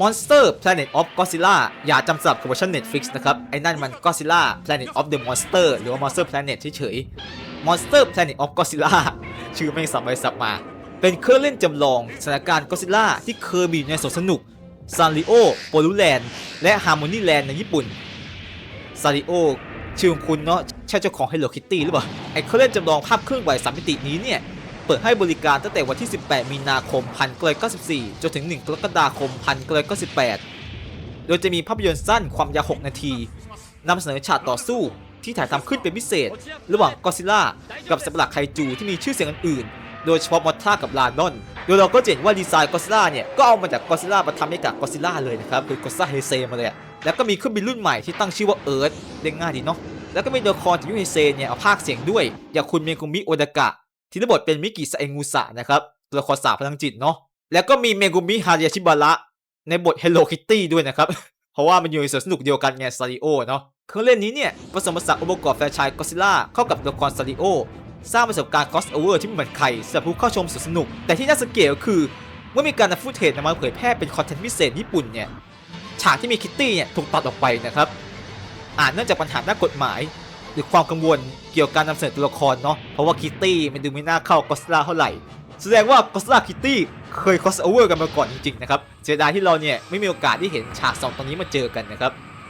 Monster Planet of Godzilla อย่าจำสับกับเวอร์ชัน Netflix นะครับ ไอ้นั่นมัน Godzilla Planet of the Monster หรือว่า Monster Planet เฉยๆ Monster Planet of Godzilla ชื่อไม่งสับไปสับมา เป็นเครื่องเล่นจำลองสถานการณ์ Godzilla ที่เคยมีอยู่ในสวนสนุกซาริโอโปลูแลนด์และฮาร์โมนีแลนด์ในญี่ปุ่นซาริโอชื่อของคุณเนาะใช่เจ้าของ Hello Kitty หรือเปล่าไอ้เครื่องเล่นจำลองภาพเคลื่อนไหวสามมิตินี้เนี่ย เปิดให้บริการตั้งแต่วันที่ 18 มีนาคม1994 จนถึง 1 กรกฎาคม 1998 โดยจะมีภาพยนตร์สั้นความยาว 6 นาทีนำเสนอฉากต่อสู้ที่ถ่ายทำขึ้นเป็นพิเศษ ระหว่างกอซิล่ากับสัตว์ประหลาดไคจูที่มีชื่อเสียงอื่นๆ โดยเฉพาะมอทรากับลานอน โดยเราก็เห็นว่าดีไซน์กอซิล่าเนี่ย ก็เอามาจากกอซิล่ามาทำให้กับกอซิล่าเลยนะครับ คือกอซิล่าเฮเซมาเลยแล้วก็มีเครื่องบินรุ่นใหม่ที่ตั้งชื่อว่าเอิร์ธเรียกง่ายดีเนาะแล้วก็มีตัวละครจากยูเฮเซเนี่ยเอาภาคเสียงด้วย อย่างคุณเมกุมิโอดากะ ที่รับทเป็นมิกิซาเองูสะนะครับตัวละครสาวพลังจิตเนาะแล้วก็มีเมกุมิฮาริยาชิบาระในบท Hello Kitty ด้วยนะครับ เพราะว่ามันอยู่ในสวนสนุกเดียวกันไงซาริโอเนาะเครื่องเล่นนี้เนี่ยผสมผสานองค์ประกอบแฟรนไชส์ก็ซิล่าเข้ากับตัวละครซาริโอสร้างประสบการณ์ crossover ที่เหมือนใครสำหรับผู้เข้าชมสวนสนุก แต่ที่น่าสังเกตก็คือเมื่อมีการนำฟุตเทจนำมาเผยแพร่เป็นคอนเทนต์พิเศษญี่ปุ่นเนี่ยฉากที่มีคิตตี้เนี่ยถูกตัดออกไปนะครับอาจเนื่องจากปัญหาด้านกฎหมาย รือความกังวลเกี่ยวกับการนำเสนอตัวละครเนาะเพราะว่าคิตตี้มันดูไม่น่าเข้ากอสลาเท่าไหร่ แสดงว่ากอสลาคิตตี้เคยคอสโอเวอร์กันมาก่อนจริงๆนะครับเสียดายที่เราเนี่ยไม่มีโอกาสที่เห็นฉากสองตรงนี้มาเจอกันนะครับ